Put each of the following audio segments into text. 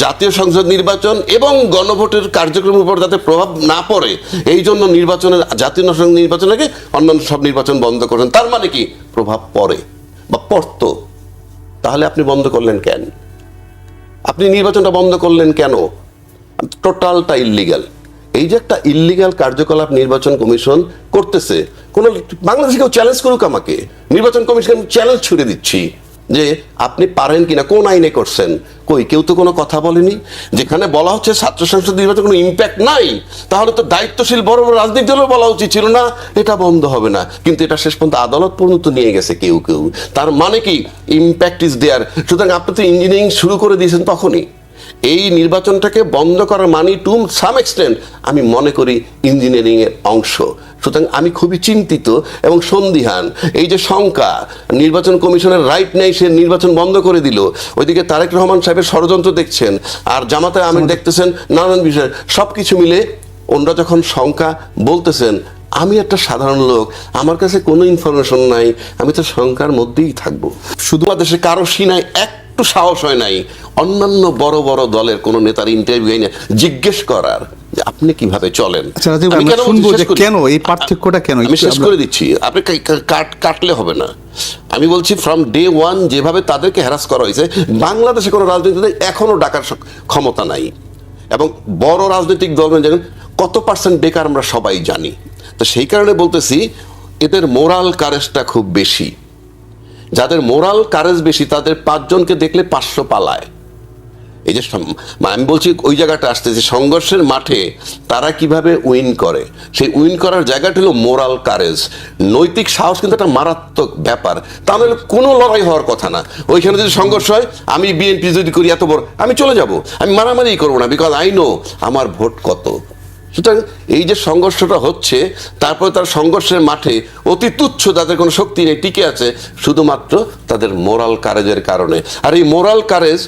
জাতীয় সংসদ নির্বাচন এবং গণভোটের কার্যক্রমের উপর যাতে প্রভাব না পড়ে, এই জন্য নির্বাচনের, জাতীয় সংসদ নির্বাচনকে অন্যান্য সব নির্বাচন বন্ধ করেন তার মানে কি? প্রভাব পড়ে বা পড়তো। তাহলে আপনি বন্ধ করলেন কেন? আপনি নির্বাচনটা বন্ধ করলেন কেন? টোটালটা ইল্লিগাল এই যে একটা ইল্লিগাল কার্যকলাপ নির্বাচন কমিশন করতেছে, কোন বাংলাদেশে কেউ চ্যালেঞ্জ করুক আমাকে। নির্বাচন কমিশন চ্যালেঞ্জ ছুড়ে দিচ্ছি। যে আপনি পারেন কিনা, কোন আইনে করছেন? কই, কেউ তো কোনো কথা বলেনি? যেখানে বলা হচ্ছে ছাত্র সংসদ নির্বাচন কোনো ইম্প্যাক্ট নাই, তাহলে তো দায়িত্বশীল বড় বড় রাজনীতি দলের বলা উচিত ছিল না, এটা বন্ধ হবে না। কিন্তু এটা শেষ পর্যন্ত আদালত পর্যন্ত নিয়ে গেছে কেউ কেউ। তার মানে কি? ইম্প্যাক্ট ইজ দেয়ার সুতরাং আপনি তো ইঞ্জিনিয়ারিং শুরু করে দিয়েছেন তখনই। এই নির্বাচনটাকে বন্ধ করার মানি টু সাম এক্সটেন্ট আমি মনে করি ইঞ্জিনিয়ারিং এর অংশ। সুতরাং আমি খুবই চিন্তিত এবং সন্দিহান। এই যে শঙ্কা নির্বাচন কমিশনের রাইট নেই সে নির্বাচন বন্ধ করে দিল। ওইদিকে তারেক রহমান সাহেবের ষড়যন্ত্র দেখছেন আর জামাতে আমি দেখতেছেন নানান বিষয়। সব কিছু মিলে ওনারা যখন শঙ্কা বলতেছেন আমি একটা সাধারণ লোক আমার কাছে কোনো ইনফরমেশন নাই আমি তো শঙ্কার মধ্যেই থাকব। শুধু দেশে কারও সিনায় একটু সাহস হয় নাই। অন্যান্য বড় বড় দলের কোন নেতার ইন্টারভিউ জিজ্ঞেস করার আপনি কীভাবে চলেন। আচ্ছা কেন শুনব যে কেন এই পার্থক্যটা কেন? আমি শেষ করে দিচ্ছি। আপনি কাট কাটলে হবে না। আমি বলছি ফ্রম ডে ওয়ান যেভাবে তাদেরকে হ্যারাস করা হয়েছে বাংলাদেশে কোনো রাজনীতিতে এখনও ডাকার ক্ষমতা নাই। এবং বড় রাজনৈতিক দল যেমন কত পার্সেন্ট বেকার আমরা সবাই জানি। তো সেই কারণে বলতেছি এদের মোরাল কারেজটা খুব বেশি। যাদের মোরাল কারেজ বেশি, তাদের পাঁচজনকে দেখলে পাঁচশো পালায়। এই যে আমি বলছি ওই জায়গাটা আসতে, যে সংঘর্ষের মাঠে তারা কীভাবে উইন করে। সেই উইন করার জায়গাটা হলো মোরাল কারেজ। নৈতিক সাহস কিন্তু একটা মারাত্মক ব্যাপার। তা তাহলে কোনো লড়াই হওয়ার কথা না। ওইখানে যদি সংঘর্ষ হয়, আমি বিএনপি যদি করি, এত বড় আমি চলে যাব। আমি মারামারি করব না বিকজ আই নো আমার ভোট কত। সুতরাং এই যে সংঘর্ষটা হচ্ছে, তারপরে তার সংঘর্ষের মাঠে অতি তুচ্ছ তাদের কোনো শক্তি নেই, টিকে আছে, শুধুমাত্র তাদের মোরাল কারেজের কারণে। আর এই মোরাল কারেজ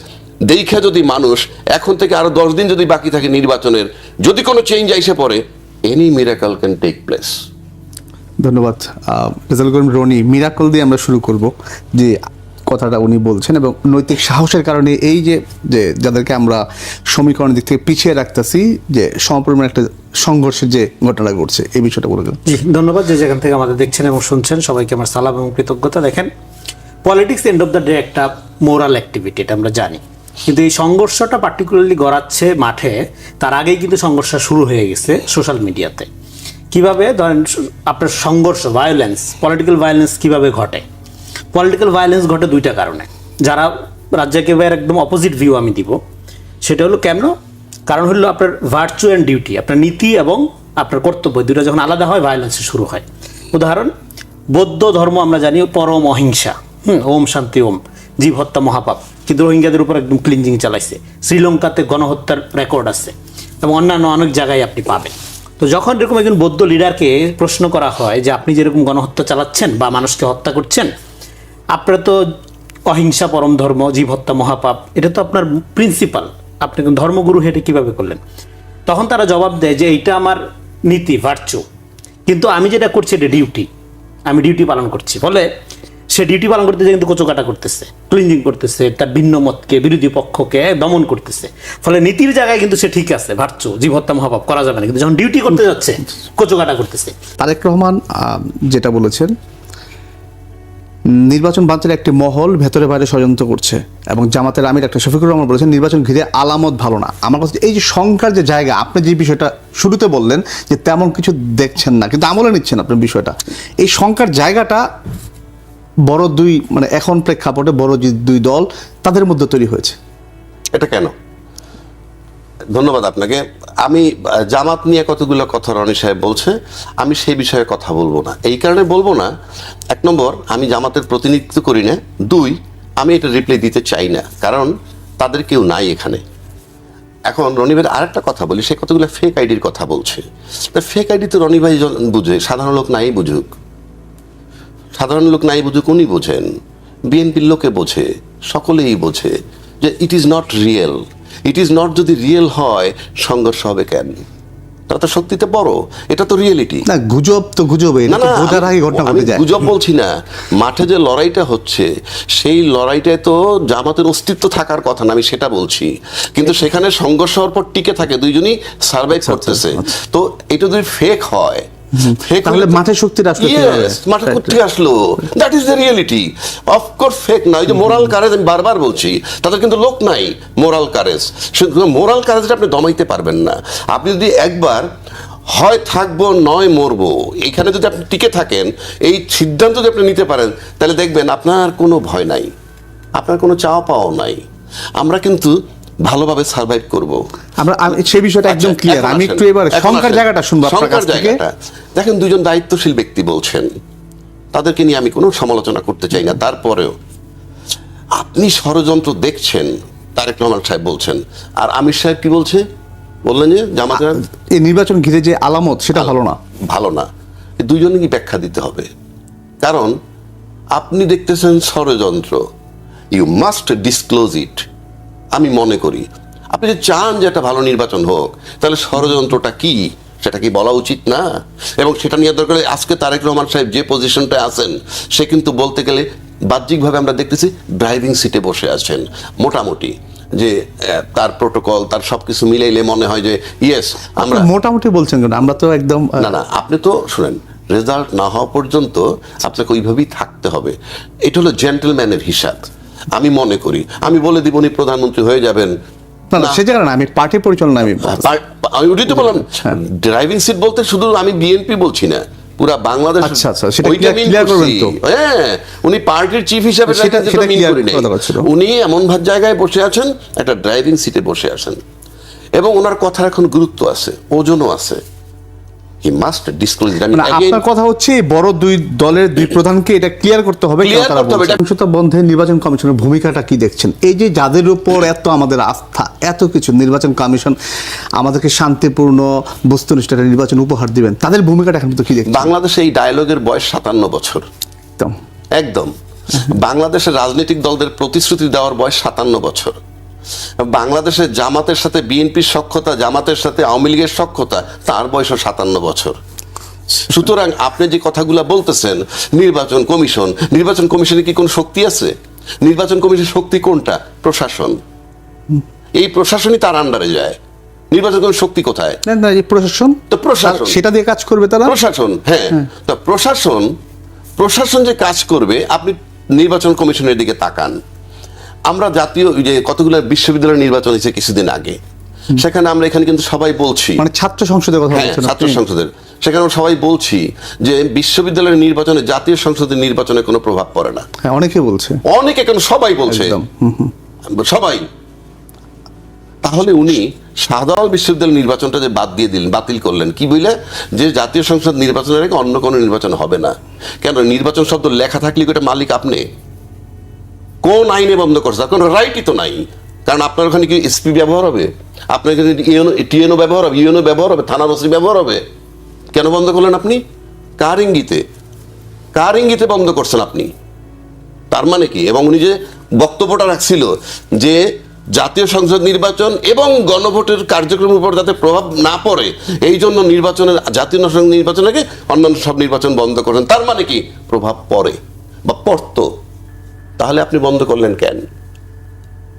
দেখে যদি মানুষ এখন থেকে আরও দশ দিন যদি বাকি থাকে নির্বাচনের, যদি কোনো চেঞ্জ আইসে পড়ে any miracle can take place ধন্যবাদ। রনি মিরাকল দিয়ে আমরা শুরু করব যে কথাটা উনি বলছেন এবং নৈতিক সাহসের কারণে এই যে যে যাদেরকে আমরা সমীকরণের দিক থেকে পিছিয়ে রাখতেছি, যে সমপরিমাণ একটা সংঘর্ষের যে ঘটনা ঘটছে, এই বিষয়টা বলে ধন্যবাদ যে যেখান থেকে আমাদের দেখছেন এবং শুনছেন। সবাইকে আমার সালাম এবং কৃতজ্ঞতা। দেখেন politics end of the day একটা মোরাল অ্যাক্টিভিটি এটা আমরা জানি। কিন্তু এই সংঘর্ষটা পার্টিকুলারলি গড়াচ্ছে মাঠে, তার আগেই কিন্তু সংঘর্ষ শুরু হয়ে গেছে সোশ্যাল মিডিয়াতে কীভাবে? ধরেন, আপনার সংঘর্ষ ভায়োলেন্স পলিটিক্যাল ভায়োলেন্স কীভাবে ঘটে? পলিটিক্যাল ভায়োলেন্স ঘটে দুইটা কারণে। যারা রাজ্যকে একদম অপোজিট ভিউ আমি দিব, সেটা হলো কেন? কারণ হলো আপনার ভার্চু অ্যান্ড ডিউটি আপনার নীতি এবং আপনার কর্তব্য দুটো যখন আলাদা হয় ভায়োলেন্স শুরু হয়। উদাহরণ, বৌদ্ধ ধর্ম আমরা জানি পরম অহিংসা, হুম, ওম শান্তি ওম, জীব হত্যা মহাপাপ। কিন্তু রোহিঙ্গাদের উপর একদম ক্লিনজিং চালাইছে। শ্রীলঙ্কাতে গণহত্যার রেকর্ড আছে এবং অন্যান্য অনেক জায়গায় আপনি পাবেন। তো যখন এরকম একজন বৌদ্ধ লিডারকে প্রশ্ন করা হয় যে আপনি যেরকম গণহত্যা চালাচ্ছেন বা মানুষকে হত্যা করছেন আপনার তো অহিংসা, পরম ধর্ম জীব হত্যা মহাপাপ, এটা তো আপনার প্রিন্সিপাল আপনি ধর্মগুরু হেঁটে কীভাবে করলেন? তখন তারা জবাব দেয় যে এইটা আমার নীতি ভার্চু কিন্তু আমি যেটা করছি, এটা ডিউটি আমি ডিউটি পালন করছি। ফলে সে ডিউটি পালন করতে কিন্তু কোচোকাটা করতেছে ক্লিনজিং করতেছে, তার ভিন্ন মতকে, বিরোধী পক্ষকে দমন করতেছে। ফলে নীতির জায়গায় কিন্তু সে ঠিক আছে ভার্চু জীব হত্যা মহাপাপ, করা যাবে না। কিন্তু যখন ডিউটি করতে যাচ্ছে, কোচোকাটা করতেছে। তারেক রহমান যেটা বলেছেন নির্বাচন বাঞ্চার একটি মহল ভেতরে বাইরে ষড়যন্ত্র করছে এবং জামাতের আমির একটা শফিকুর রহমান বলেছেন, নির্বাচন ঘিরে আলামত ভালো না। আমার কাছে এই যে শঙ্কার যে জায়গা, আপনি যে বিষয়টা শুরুতে বললেন যে তেমন কিছু দেখছেন না, কিন্তু আমলে নিচ্ছেন আপনার বিষয়টা। এই শঙ্কার জায়গাটা বড় দুই মানে এখন প্রেক্ষাপটে বড় যে দুই দল, তাদের মধ্যে তৈরি হয়েছে। এটা কেন? ধন্যবাদ আপনাকে। আমি জামাত নিয়ে কতগুলো কথা রনি সাহেব বলছে, আমি সেই বিষয়ে কথা বলব না। এই কারণে বলব না, এক নম্বর, আমি জামাতের প্রতিনিধিত্ব করি না। দুই, আমি এটা রিপ্লাই দিতে চাই না, কারণ তাদের কেউ নাই এখানে। এখন রনিবের আরেকটা কথা বলি, সে কতগুলো ফেক আইডির কথা বলছে। ফেক আইডি তো রনি ভাই বুঝে, সাধারণ লোক নাই বুঝুক। সাধারণ লোক নাই বুঝুক, উনি বোঝেন। বিএনপির লোকে বোঝে, সকলেই বোঝে যে it is not real it is not যদি রিয়েল হয় সংঘর্ষ হবে কেন? তারা তো সত্যিতে বড় এটা তো রিয়েলিটি না গুজব তো গুজব তো ভোটার আগে ঘটনা ঘটে যায়। গুজব বলছি না। মাঠে যে লড়াইটা হচ্ছে সেই লড়াইটায় তো জামাতের অস্তিত্ব থাকার কথা না আমি সেটা বলছি। কিন্তু সেখানে সংঘর্ষ হওয়ার পর টিকে থাকে দুইজনই সার্ভাইভ করতেছে। তো এটা যদি ফেক হয় তাহলে শক্তিটা আসলে। কোথেকে that is the reality of course fake যে মোরাল কারেজ আমি বারবার বলছি। তাদের কিন্তু লোক নাই মোরাল কারেজ মোরাল কারেজটা আপনি দমাইতে পারবেন না। আপনি যদি একবার হয় থাকব নয় মরবো এখানে যদি আপনি টিকে থাকেন এই সিদ্ধান্ত যদি আপনি নিতে পারেন তাহলে দেখবেন আপনার কোনো ভয় নাই। আপনার কোনো চাওয়া পাওয়া নাই। আমরা কিন্তু ভালোভাবে সার্ভাইভ করব। আমরা আমি সেই বিষয়টা একদম আচ্ছা, ক্লিয়ার আমি একটু এবার সংখ্যার জায়গাটা শুনব আপনার কাছ থেকে। জায়গাটা। দেখেন দুজন দায়িত্বশীল ব্যক্তি বলছেন তাদেরকে নিয়ে আমি কোনো সমালোচনা করতে চাই না। তারপরেও আপনি ষড়যন্ত্র দেখছেন তারেক রহমান সাহেব বলছেন। আর আমির সাহেব কি বলছে? বললেন যে জামাতের এই নির্বাচন ঘিরে যে আলামত সেটা ভালো না। ভালো না। এই কি ব্যাখ্যা দিতে হবে। কারণ আপনি দেখতেছেন ষড়যন্ত্র। ইউ মাস্ট ডিসক্লোজ ইট আমি মনে করি। আপনি যে চান যে একটা ভালো নির্বাচন হোক তাহলে ষড়যন্ত্রটা কি? সেটা কি বলা উচিত না? এবং সেটা নিয়ে দরকার আজকে তারেক রহমান সাহেব যে পজিশনটায় আছেন সে কিন্তু বলতে গেলে বাহ্যিকভাবে আমরা দেখতেছি ড্রাইভিং সিটে বসে আছেন। মোটামুটি যে তার প্রোটোকল তার সবকিছু মিলাইলে মনে হয় যে ইয়েস আমরা মোটামুটি বলছেন কেন? আমরা তো একদম না না আপনি তো শুনেন রেজাল্ট না হওয়া পর্যন্ত আপনাকে ওইভাবেই থাকতে হবে। এটা হলো জেন্টেলম্যানের হিসাব। আমি মনে করি। আমি বলে দিব উনি প্রধানমন্ত্রী হয়ে যাবেন। না না না। সে জায়গা না আমি পার্টি পরিচালনা আমি আমি ওটাই তো বললাম ড্রাইভিং সিট বলতে শুধু আমি বিএনপি বলছি না পুরা বাংলাদেশ আচ্ছা, আচ্ছা, সেটা ওইটা clear- mean clear করবেন তো। হ্যাঁ উনি পার্টির চিফ হিসাবে সেটা-। উনি এমন ভাব জায়গায় বসে আছেন একটা ড্রাইভিং সিটে বসে আছেন। এবং ওনার কথার এখন গুরুত্ব আছে ওজনও আছে। হি মাস্ট ডিসক্লোজ মানে আপনার কথা হচ্ছে বড় দুই দলের দুই প্রধানকে এটা ক্লিয়ার করতে হবে Clear করতে হবে, বলছে। বন্ধে নির্বাচন কমিশনের ভূমিকাটা কি দেখছেন? এই যে যাদের উপর এত আমাদের আস্থা এত কিছু নির্বাচন কমিশন আমাদেরকে শান্তিপূর্ণ বস্তুনিষ্ঠ নির্বাচন উপহার দিবেন তাদের ভূমিকাটা এখন তো কি দেখছেন? বাংলাদেশে এই ডায়লগের বয়স সাতান্ন বছর। একদম। একদম। বাংলাদেশের রাজনৈতিক দলদের প্রতিশ্রুতি দেওয়ার বয়স সাতান্ন বছর। বাংলাদেশের জামাতের সাথে বিএনপির সক্ষতা জামাতের সাথে আওয়ামী লীগের সক্ষতা তার বয়সও সাতান্ন বছর। সুতরাং আপনি যে কথাগুলো বলতেছেন নির্বাচন কমিশন নির্বাচন কমিশনে কি কোনো শক্তি আছে? নির্বাচন কমিশনের শক্তি কোনটা? প্রশাসন। এই প্রশাসনই তার আন্ডারে যায়। নির্বাচন কমিশন শক্তি কোথায়? না, না, প্রশাসন। তো প্রশাসন। সেটা দিয়ে কাজ করবে তারা? প্রশাসন হ্যাঁ। তা প্রশাসন প্রশাসন যে কাজ করবে আপনি নির্বাচন কমিশনের দিকে তাকান। আমরা জাতীয় যে কতগুলো বিশ্ববিদ্যালয় নির্বাচন হয়েছে কিছুদিন আগে সেখানে আমরা এখানে কিন্তু সবাই বলছি। মানে ছাত্র সংসদের কথা হ্যাঁ বলছেন ছাত্র সংসদের। সেখানে আমরা সবাই বলছি যে বিশ্ববিদ্যালয়ের নির্বাচনে জাতীয় সংসদের নির্বাচনে কোনো প্রভাব পড়ে না। হ্যাঁ অনেকে বলছে। অনেকে কেন? সবাই বলছে। সবাই। তাহলে উনি সাধারণ বিশ্ববিদ্যালয় নির্বাচনটা যে বাদ দিয়ে দিলেন বাতিল করলেন কি বলে যে জাতীয় সংসদ নির্বাচনের আগে অন্য কোনো নির্বাচন হবে না। কেন? নির্বাচন শব্দ লেখা থাকলে ওটা মালিক আপনি? কোন আইনে বন্ধ করছে? কোনো রাইটই তো নাই। কারণ আপনার ওখানে কি এসপি ব্যবহার হবে? আপনার এখানে টিএনও ব্যবহার হবে? ইউএনও ব্যবহার হবে? থানার ওসি ব্যবহার হবে? কেন বন্ধ করলেন আপনি? কার ইঙ্গিতে? কার ইঙ্গিতে বন্ধ করছেন আপনি? তার মানে কি? এবং উনি যে বক্তব্যটা রাখছিল যে জাতীয় সংসদ নির্বাচন এবং গণভোটের কার্যক্রমের উপর যাতে প্রভাব না পড়ে, এই জন্য নির্বাচনের, জাতীয় সংসদ নির্বাচন আগে অন্যান্য সব নির্বাচন বন্ধ করেন। তার মানে কি? প্রভাব পড়ে বা পড়তো। তাহলে আপনি বন্ধ করলেন কেন?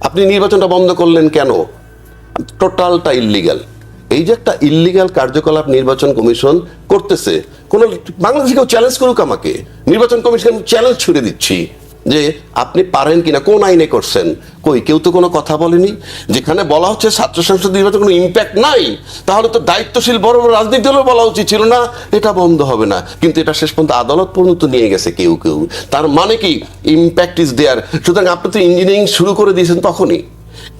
আপনি নির্বাচনটা বন্ধ করলেন কেন? টোটালটা ইল্লিগাল এই যে একটা ইল্লিগাল কার্যকলাপ নির্বাচন কমিশন করতেছে, কোনো বাংলাদেশ কেউ চ্যালেঞ্জ করুক আমাকে। নির্বাচন কমিশন চ্যালেঞ্জ ছুড়ে দিচ্ছি। যে আপনি পারেন কিনা, কোন আইনে করছেন? কই, কেউ তো কোনো কথা বলেনি? যেখানে বলা হচ্ছে ছাত্র সংসদ নির্বাচন কোনো ইম্প্যাক্ট নাই, তাহলে তো দায়িত্বশীল বড় বড় রাজনীতি দলের বলা উচিত ছিল না, এটা বন্ধ হবে না। কিন্তু এটা শেষ পর্যন্ত আদালত পর্যন্ত নিয়ে গেছে কেউ কেউ। তার মানে কি? ইম্প্যাক্ট ইজ দেয়ার সুতরাং আপনি তো ইঞ্জিনিয়ারিং শুরু করে দিয়েছেন তখনই।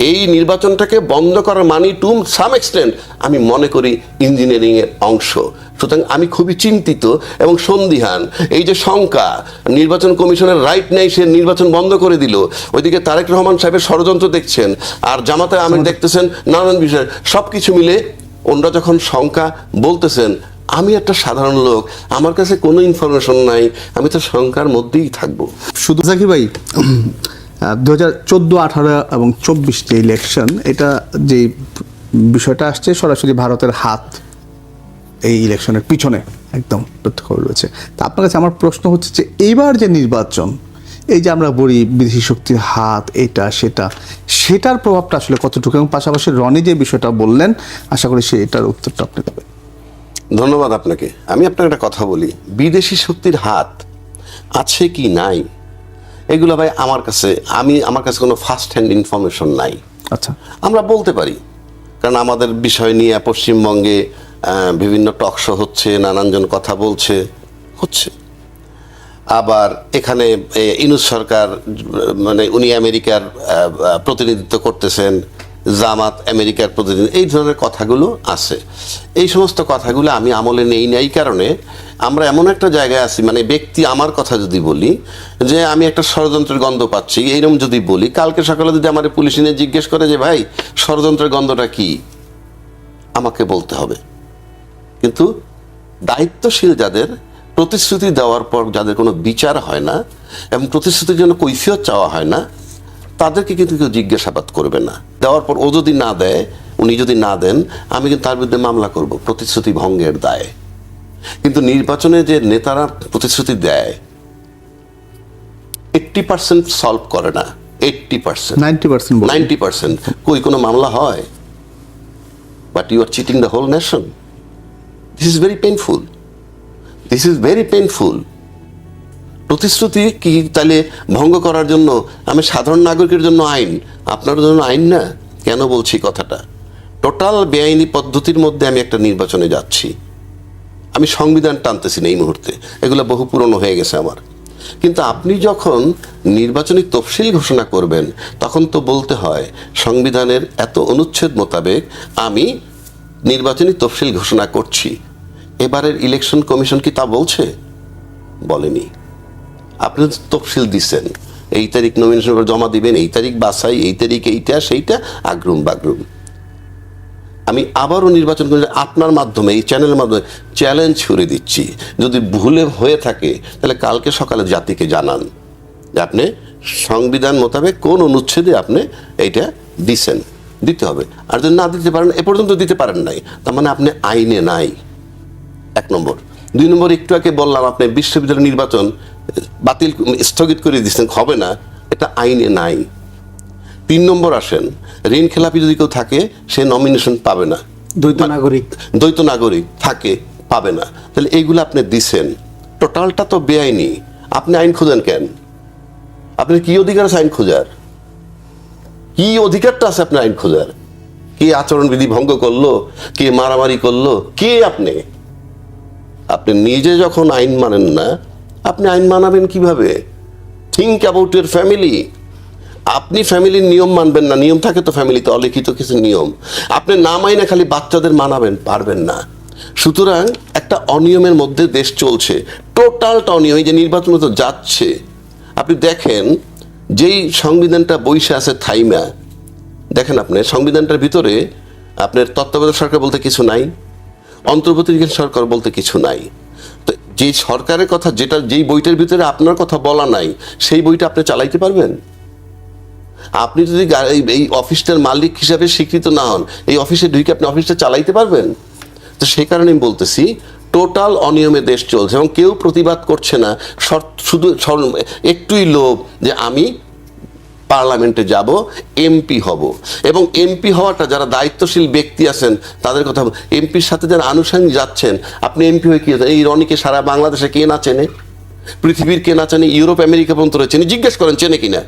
এই নির্বাচনটাকে বন্ধ করার মানি টু সাম এক্সটেন্ট আমি মনে করি ইঞ্জিনিয়ারিং এর অংশ। সুতরাং আমি খুবই চিন্তিত এবং সন্দিহান। এই যে শঙ্কা নির্বাচন কমিশনের রাইট নেই সে নির্বাচন বন্ধ করে দিল। ওইদিকে তারেক রহমান সাহেবের ষড়যন্ত্র দেখছেন আর জামাতে আমির দেখতেছেন নানান বিষয়। সব কিছু মিলে ওনরা যখন শঙ্কা বলতেছেন আমি একটা সাধারণ লোক আমার কাছে কোনো ইনফরমেশন নাই আমি তো শঙ্কার মধ্যেই থাকব। শুধু জাকি ভাই দু হাজার চোদ্দ আঠারো এবং চব্বিশ যে ইলেকশন এটা যে বিষয়টা আসছে সরাসরি ভারতের হাত এই ইলেকশনের পিছনে একদম প্রত্যক্ষ রয়েছে। তা আপনার কাছে আমার প্রশ্ন হচ্ছে যে এইবার যে নির্বাচন এই যে আমরা বলি বিদেশি শক্তির হাত এটা সেটা সেটার প্রভাবটা আসলে কতটুকু? এবং পাশাপাশি রনি যে বিষয়টা বললেন আশা করি সে এটার উত্তরটা আপনি দেবেন। ধন্যবাদ আপনাকে। আমি আপনাকে একটা কথা বলি বিদেশি শক্তির হাত আছে কি নাই? এগুলো ভাই আমার কাছে আমি আমার কাছে কোনো ফার্স্ট হ্যান্ড ইনফরমেশন নাই। আচ্ছা। আমরা বলতে পারি কারণ আমাদের বিষয় নিয়ে পশ্চিমবঙ্গে বিভিন্ন টক শো হচ্ছে, নানানজন কথা বলছে, হচ্ছে। আবার এখানে ইনুস সরকার মানে উনি আমেরিকার প্রতিনিধিত্ব করতেছেন, জামাত আমেরিকার প্রতিনিধি, এই ধরনের কথাগুলো আছে। এই সমস্ত কথাগুলো আমি আমলে নেই নাই কারণে আমরা এমন একটা জায়গায় আছি মানে ব্যক্তি আমার কথা যদি বলি, যে আমি একটা ষড়যন্ত্রের গন্ধ পাচ্ছি এইরকম যদি বলি, কালকে সকালে যদি আমার পুলিশ নিয়ে জিজ্ঞেস করে যে, ভাই, ষড়যন্ত্রের গন্ধটা কি? আমাকে বলতে হবে। কিন্তু দায়িত্বশীল যাদের প্রতিশ্রুতি দেওয়ার পর যাদের কোনো বিচার হয় না এবং প্রতিশ্রুতির জন্য কৈফিয়ত চাওয়া হয় না তাদেরকে কিন্তু কেউ জিজ্ঞাসাবাদ করবে না। দেওয়ার পর ও যদি না দেয় উনি যদি না দেন আমি কিন্তু তার বিরুদ্ধে মামলা করব প্রতিশ্রুতি ভঙ্গের দায়। কিন্তু নির্বাচনে যে নেতারা প্রতিশ্রুতি দেয় এইট্টি পার্সেন্ট সলভ করে না eighty percent. Ninety percent ninety percent. কই কোনো মামলা হয়? But you are cheating the whole nation this is very painful this is very painful প্রতিশ্রুতি কি তাহলে ভঙ্গ করার জন্য? আমি সাধারণ নাগরিকের জন্য আইন। আপনার জন্য আইন না? কেন বলছি কথাটা? টোটাল বেআইনি পদ্ধতির মধ্যে আমি একটা নির্বাচনে যাচ্ছি। আমি সংবিধান টানতেছি না এই মুহূর্তে। এগুলো বহু পুরনো হয়ে গেছে আমার। কিন্তু আপনি যখন নির্বাচনী তফসিল ঘোষণা করবেন, তখন তো বলতে হয়, সংবিধানের এত অনুচ্ছেদ মোতাবেক আমি নির্বাচনী তফসিল ঘোষণা করছি। এবারের ইলেকশন কমিশন কি তা বলছে? বলেনি। আপনি তফসিল দিচ্ছেন। এই তারিখ নমিনেশন জমা দিবেন, এই তারিখ বাসাই এই তারিখ এইটা, সেইটা, আগ্রুম বাগ্রুম। আমি আবারও নির্বাচন করে আপনার মাধ্যমে, এই চ্যানেলের মাধ্যমে চ্যালেঞ্জ ছুড়ে দিচ্ছি। যদি ভুলে হয়ে থাকে, তাহলে কালকে সকালে জাতিকে জানান যে আপনি সংবিধান মোতাবেক কোন অনুচ্ছেদে আপনি এইটা দিছেন। দিতে হবে। আর যদি না দিতে পারেন এ পর্যন্ত দিতে পারেন নাই। তার মানে আপনি আইনে নাই। এক নম্বর। দুই নম্বর একটু আগে বললাম আপনি বিশ্ববিদ্যালয় নির্বাচন বাতিল স্থগিত করে দিচ্ছেন হবে না এটা আইনে নাই। তিন নম্বর আসেন ঋণ খেলাপি যদি কেউ থাকে সে নমিনেশন পাবে না। দ্বৈত নাগরিক। দ্বৈত নাগরিক থাকে পাবে না। তাহলে এইগুলো আপনি দিছেন। টোটালটা তো বেআইনি। আপনি আইন খোঁজেন কেন? আপনার কি অধিকার আছে আইন খোঁজার? কি অধিকারটা আছে আপনার আইন খোঁজার? কে আচরণবিধি ভঙ্গ করল? কে মারামারি করল? কে আপনি? আপনি নিজে যখন আইন মানেন না, আপনি আইন মানাবেন কীভাবে? থিঙ্ক অ্যাবাউট ইউর ফ্যামিলি আপনি ফ্যামিলির নিয়ম মানবেন না। নিয়ম থাকে তো ফ্যামিলিতে, অলিখিত কিছু নিয়ম। আপনি না মাইনে খালি বাচ্চাদের মানাবেন, পারবেন না। সুতরাং একটা অনিয়মের মধ্যে দেশ চলছে। টোটালটা অনিয়ম, এই যে নির্বাচন তো যাচ্ছে। আপনি দেখেন যেই সংবিধানটা বইসে আছে থাইমা, দেখেন আপনি, সংবিধানটার ভিতরে আপনার তত্ত্বাবধায়ক সরকার বলতে কিছু নাই, অন্তর্বর্তীকালীন সরকার বলতে কিছু নাই। তো যে সরকারের কথা, যেটা, যেই বইটার ভিতরে আপনার কথা বলা নাই, সেই বইটা আপনি চালাইতে পারবেন? আপনি যদি এই অফিসটার মালিক হিসাবে স্বীকৃত না হন, এই অফিসে ঢুকে আপনি অফিসটা চালাইতে পারবেন? তো সেই কারণে আমি বলতেছি টোটাল অনিয়মে দেশ চলছে এবং কেউ প্রতিবাদ করছে না। শুধু একটুই লোভ যে আমি পার্লামেন্টে যাব এমপি হব। এবং এমপি হওয়াটা যারা দায়িত্বশীল ব্যক্তি আছেন তাদের কথা এমপির সাথে যারা আনুষঙ্গিক যাচ্ছেন আপনি এমপি হয়ে কি এই রনিকে সারা বাংলাদেশে কে না চেনে? পৃথিবীর কে না চেনে? ইউরোপ আমেরিকা পর্যন্ত রয়েছে জিজ্ঞেস করেন চেনে কিনা?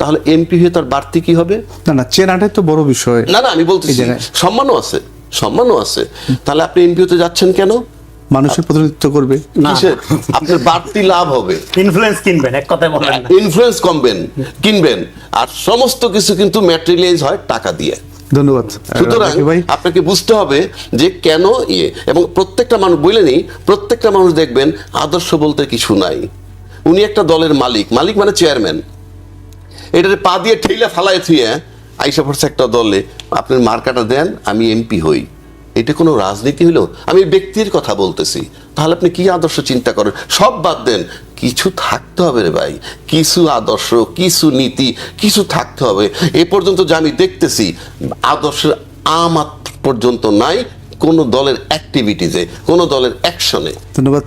তাহলে এমপি হয়ে তার বাড়তি কি হবে? না না চেনাটাই তো বড় বিষয়। না না আমি বলতেছি সম্মানও আছে সম্মানও আছে। তাহলে আপনি এমপি হতে যাচ্ছেন কেন? মানুষের প্রতিনিধিত্ব করবে? না। আপনার বাড়তি লাভ হবে। ইনফ্লুয়েন্স কিনবেন এক কথায় বলেন ইনফ্লুয়েন্স কমবেন কিনবেন। আর সমস্ত কিছু কিন্তু ম্যাটেরিয়ালাইজ হয় টাকা দিয়ে। ধন্যবাদ সুতরাং আপনাকে বুঝতে হবে যে কেন ইয়ে এবং প্রত্যেকটা মানুষ বলে নেই প্রত্যেকটা মানুষ দেখবেন আদর্শ বলতে কিছু নাই। উনি একটা দলের মালিক। মালিক মানে চেয়ারম্যান এটাতে পা দিয়ে ঠেলে ফালায় থুয়ে আইসা পড়ছে একটা দলে। আপনার মার্কাটা দেন আমি এমপি হই। এটা কোনো রাজনীতি হলো? আমি ব্যক্তির কথা বলতেছি। তাহলে আপনি কি আদর্শ চিন্তা করেন? সব বাদ দেন। কিছু থাকতে হবে রে ভাই। কিছু আদর্শ, কিছু নীতি, কিছু থাকতে হবে। এ পর্যন্ত যে আমি দেখতেছি, আদর্শের আমার পর্যন্ত নাই, কোনো দলের অ্যাক্টিভিটিসে কোনো দলের অ্যাকশনে ধন্যবাদ।